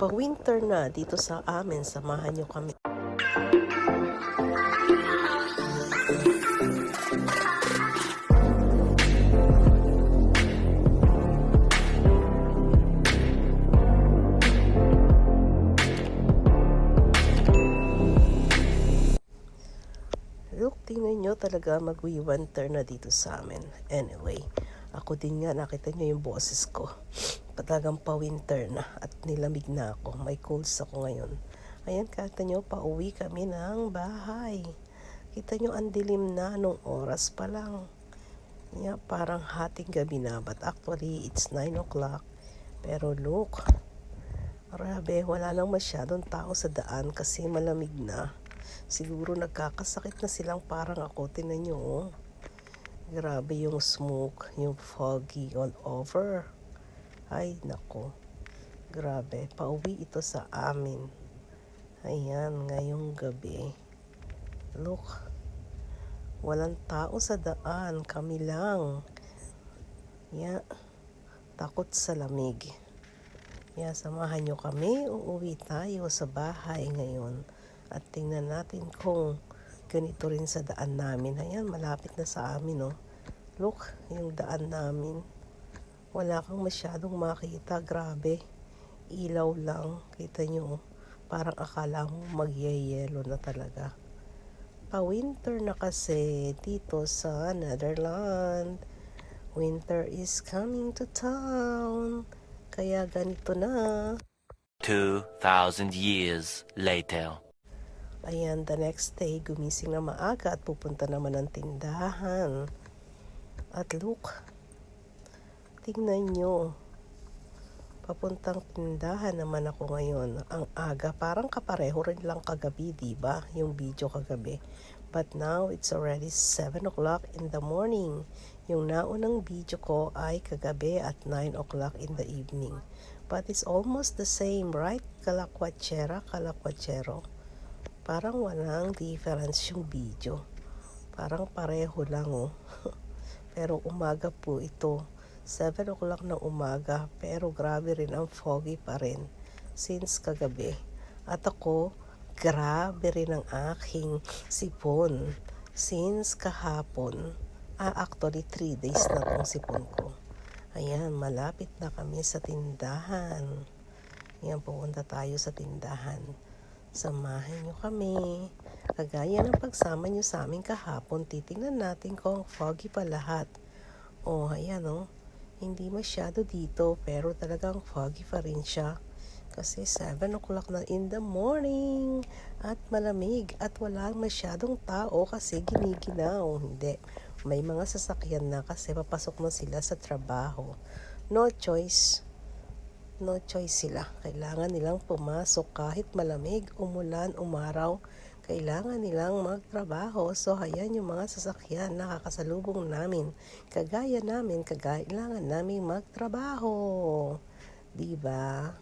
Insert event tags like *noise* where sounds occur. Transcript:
Pa-winter na dito sa amin, samahan nyo kami. Look, tingnan nyo talaga mag-winter na dito sa amin. Anyway, ako din nga, nakita nyo yung boses ko. Talagang pa-winter na at nilamig na ako. May colds ako ngayon. Ayan, kata nyo, pauwi kami ng bahay. Kita nyo, ang dilim na nung oras pa lang. Yeah, parang hating gabi na. But actually, it's 9 o'clock. Pero look, grabe, wala nang masyadong tao sa daan kasi malamig na. Siguro nagkakasakit na silang parang ako. Tinan nyo, oh. Grabe yung smoke, yung foggy all over. Ay, nako. Grabe. Pauwi ito sa amin. Ayan, ngayong gabi. Look. Walang tao sa daan. Kami lang. Yeah. Takot sa lamig. Yeah, samahan nyo kami. Uuwi tayo sa bahay ngayon. At tingnan natin kung ganito rin sa daan namin. Ayan, malapit na sa amin, oh. Look, yung daan namin. Wala kang masyadong makita. Grabe. Ilaw lang. Kita nyo, oh. Parang akala mo magyayelo na talaga. Pa-winter na kasi dito sa Netherlands. Winter is coming to town. Kaya ganito na. 2,000 years later. Ayan, the next day, gumising na maaga at pupunta naman ng tindahan. At look, tingnan nyo. Papuntang tindahan naman ako ngayon. Ang aga, parang kapareho rin lang kagabi, di ba? Yung video kagabi. But now, it's already 7 o'clock in the morning. Yung naunang video ko ay kagabi at 9 o'clock in the evening. But it's almost the same, right? Kalakwatsera, kalakwatsero. Parang walang difference yung video. Parang pareho lang oh. *laughs* pero umaga po ito. 7 o'clock ng umaga pero grabe rin ang foggy pa rin since kagabi. At ako, grabe rin ang aking sipon since kahapon. Ah, actually 3 days na tong sipon ko. Ayan, malapit na kami sa tindahan. Ayan, pupunta tayo sa tindahan. Samahan nyo kami. Kagaya ng pagsama nyo sa amin kahapon, titingnan natin kung foggy pa lahat. Oh, ayan oh. Hindi masyado dito, pero talagang foggy pa rin siya. Kasi 7 o'clock na in the morning. At malamig. At wala masyadong tao kasi giniginaw. Hindi. May mga sasakyan na kasi papasok na sila sa trabaho. No choice no choice sila. Kailangan nilang pumasok kahit malamig, umulan, umaraw. Kailangan nilang magtrabaho. So, ayan yung mga sasakyan na kakasalubong namin. Kagaya namin, kailangan namin magtrabaho. Diba?